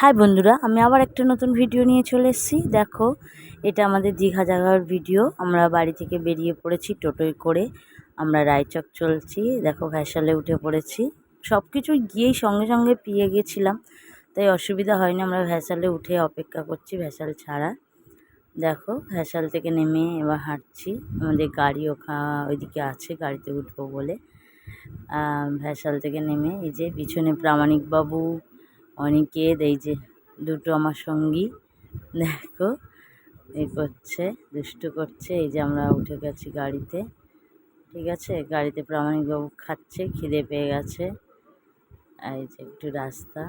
High বন্ধুরা, আমি আবার একটা নতুন ভিডিও নিয়ে চলে এসেছি। দেখো, এটা আমাদের দীঘা জায়গার ভিডিও। আমরা বাড়ি থেকে বেরিয়ে পড়েছি টোটোয় করে। আমরা রায়চক চলছি। দেখো, ভ্যাসালে উঠে পড়েছি। সব কিছু গিয়েই সঙ্গে সঙ্গে পেয়ে গেছিলাম। তাই অসুবিধা হয়নি, আমরা ভ্যাসালে উঠে অপেক্ষা করছি ভ্যাসাল ছাড়া। দেখো, ভ্যাসাল থেকে নেমে এবার হাঁটছি। আমাদের গাড়ি ওখা, ওইদিকে আছে, গাড়িতে উঠবো বলে। ভ্যাসাল থেকে নেমে এই যে পিছনে প্রামাণিকবাবু অনিকেত এই যে দুটো আমার সঙ্গী, দেখো এই করছে, দুষ্টু করছে, এই যে আমরা উঠে গেছি গাড়িতে, ঠিক আছে? গাড়িতে প্রামাণিকবাবু খাচ্ছে, খিদে পেয়ে গেছে। এই যে একটু রাস্তা,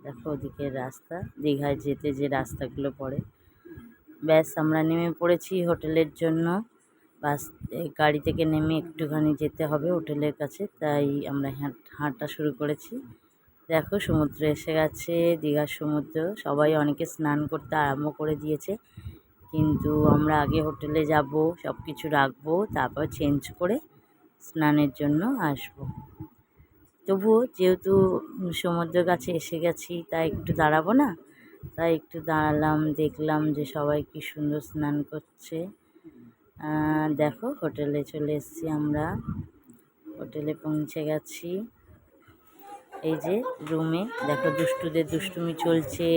দেখো ওদিকের রাস্তা, দীঘায় যেতে যে রাস্তাগুলো পড়ে। ব্যাস, আমরা নেমে পড়েছি হোটেলের জন্য। বাস গাড়ি থেকে নেমে একটুখানি যেতে হবে হোটেলের কাছে, তাই আমরা হাঁট হাঁটা শুরু করেছি। দেখো সমুদ্র এসে গেছে, দীঘার সমুদ্র। সবাই অনেকে স্নান করতে আরম্ভ করে দিয়েছে। কিন্তু আমরা আগে হোটেলে যাব সব কিছু রাখব, তারপর চেঞ্জ করে স্নানের জন্য আসব। তবুও যেহেতু সমুদ্রের কাছে এসে গেছি, তাই একটু দাঁড়াবো না? তাই একটু দাঁড়ালাম, দেখলাম যে সবাই কি সুন্দর স্নান করছে। দেখো হোটেলে চলে এসেছি আমরা। হোটেলে পৌঁছে গেছি। এই যে রুমে দেখো দুষ্টুদের দুষ্টুমি চলছে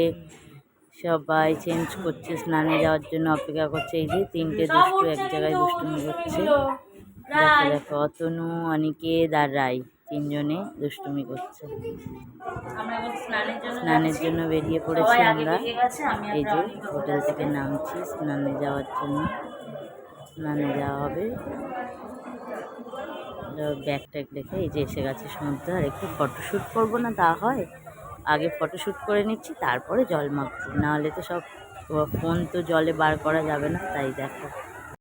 সবাই চেঞ্জ করছে স্নানে যাওয়ার জন্য অপেক্ষা করছে এই যে তিনটে দুষ্টু এক জায়গায় দুষ্টুমি করছে। দেখো দেখো অতনু অনেকে রাই তিনজনে দুষ্টুমি করছে। স্নানের জন্য বেরিয়ে পড়েছি আমরা। এই যে হোটেল থেকে নামছি স্নানে যাওয়ার জন্য। স্নানে যাওয়া হবে। ব্যাগ ট্যাগ রেখে এই যে এসে গেছে সমুদ্রে আর একটু ফটোশ্যুট করব না তা হয়। আগে ফটোশ্যুট করে নিচ্ছি, তারপরে জল মাখছি নাহলে তো সব ফোন তো জলে বার করা যাবে না, তাই দেখো।